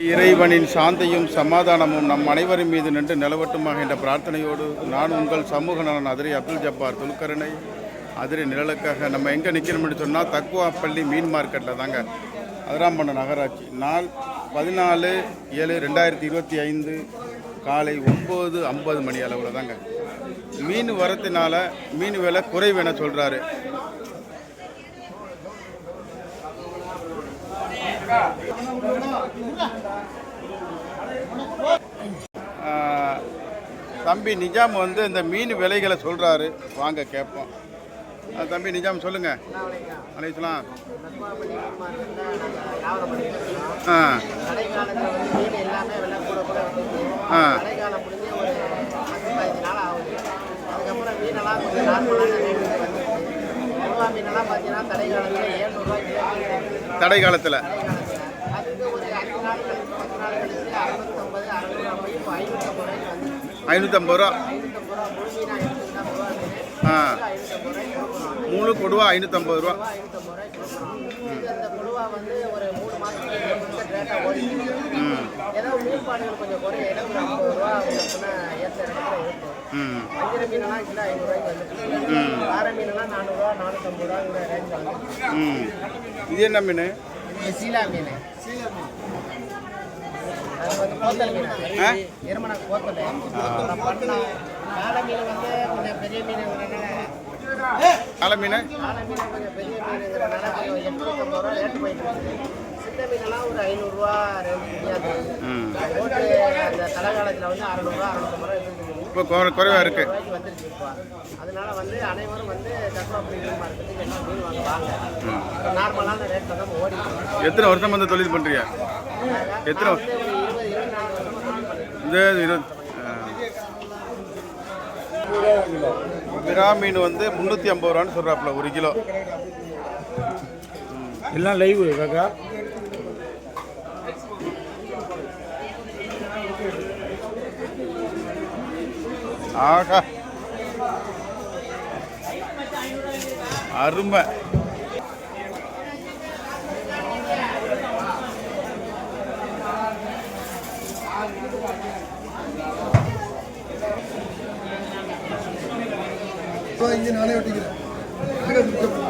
இறைவனின் சாந்தியும் சமாதானமும் நம் அனைவரின் மீது நின்று நிலவட்டுமாக என்ற பிரார்த்தனையோடு நான் உங்கள் சமூக நலன் அதிரி அப்துல் ஜப்பார் துலுக்கரனை அதிரை நிழலுக்காக நம்ம எங்கே நிற்கணும்னு சொன்னால் தக்குவாப்பள்ளி மீன் மார்க்கெட்டில் தாங்க. அதிராம்பண்ண நகராட்சி. நாள் பதினாலு ஏழு ரெண்டாயிரத்தி இருபத்தி ஐந்து காலை ஒம்பது ஐம்பது மணி அளவில் தாங்க. மீன் வரத்தினால மீன் விலை குறைவு என சொல்கிறாரு தம்பி நிஜாம் வந்து இந்த மீன் விலைகளை சொல்கிறாரு வாங்க கேட்போம். தம்பி நிஜாம் சொல்லுங்க. அழைக்கலாம் ஆ. ஆ. தடை காலத்தில் ஒரு பத்து நாள் கழிச்சு அறுநூத்தம்பது போய் இப்போ ஐநூற்றம்பது ரூபாய்க்கு ஐநூற்றம்பது ரூபா. ஐநூற்றம்பது ரூபா முழு எடுத்துக்கிட்டா ரூபா மீன் ஆ. ஐநூற்றம்பது ரூபாய்க்கு கொடுக்குறோம் மூணு கொடுவா ஐநூற்றம்பது ரூபா. ஐநூற்றம்பது ரூபாய்க்கு கொடுக்குறோம் இது அந்த குழுவா வந்து ஒரு மூணு மாதத்துக்கு ரேட்டாக ஓடிச்சு ஏதோ மீன்பாடுகள் கொஞ்சம் குறைய ஏதோ ஒரு ஐம்பது ரூபா அப்படின்னா ஏற்ற இடத்துல இருக்கு வஞ்சிர மீனெல்லாம் கிலோ ஐநூறுரூவாய்க்கு வந்துருக்கு மீனெல்லாம் நானூறுரூவா நானூற்றம்பது ரூபாங்கிற ரேஞ்சில் வந்துருக்கு இது என்ன மீன்? சீலா மீன். சீலா மீன். கோத்தல் மீன்? எருமனை கோத்தல். பண்ணா காளை மீன் வந்து கொஞ்சம் பெரிய மீனுங்கிறனால காலை மீன்? காளை மீன் கொஞ்சம் பெரிய மீனுங்கிறனால கொஞ்சம் எட்நூற்றம்பது ரூபா ரேட்டு போயிட்டு இருக்கு. சின்ன மீனெல்லாம் ஒரு ஐநூறுரூவா ரேஞ்சு முடியாது ம். ஓட்டு அந்த தலை காலத்தில் வந்து அறநூறுவா அறநூற்றம்பது ரூபா இருந்துச்சு இப்போ குறை குறைவாக இருக்குது அதனால வந்து அனைவரும் வந்து எத்தனை வருஷம் வந்து தொழில் பண்ணுறிய எத்தனை இருபது விரா மீன் வந்து முந்நூற்றி ஐம்பது ரூபான்னு சொல்கிறாப்புல ஒரு கிலோ. எல்லாம் லைவ் காக்கா? ஆகா. அருமை. இங்கே நானே ஒட்டிக்கிறேன்.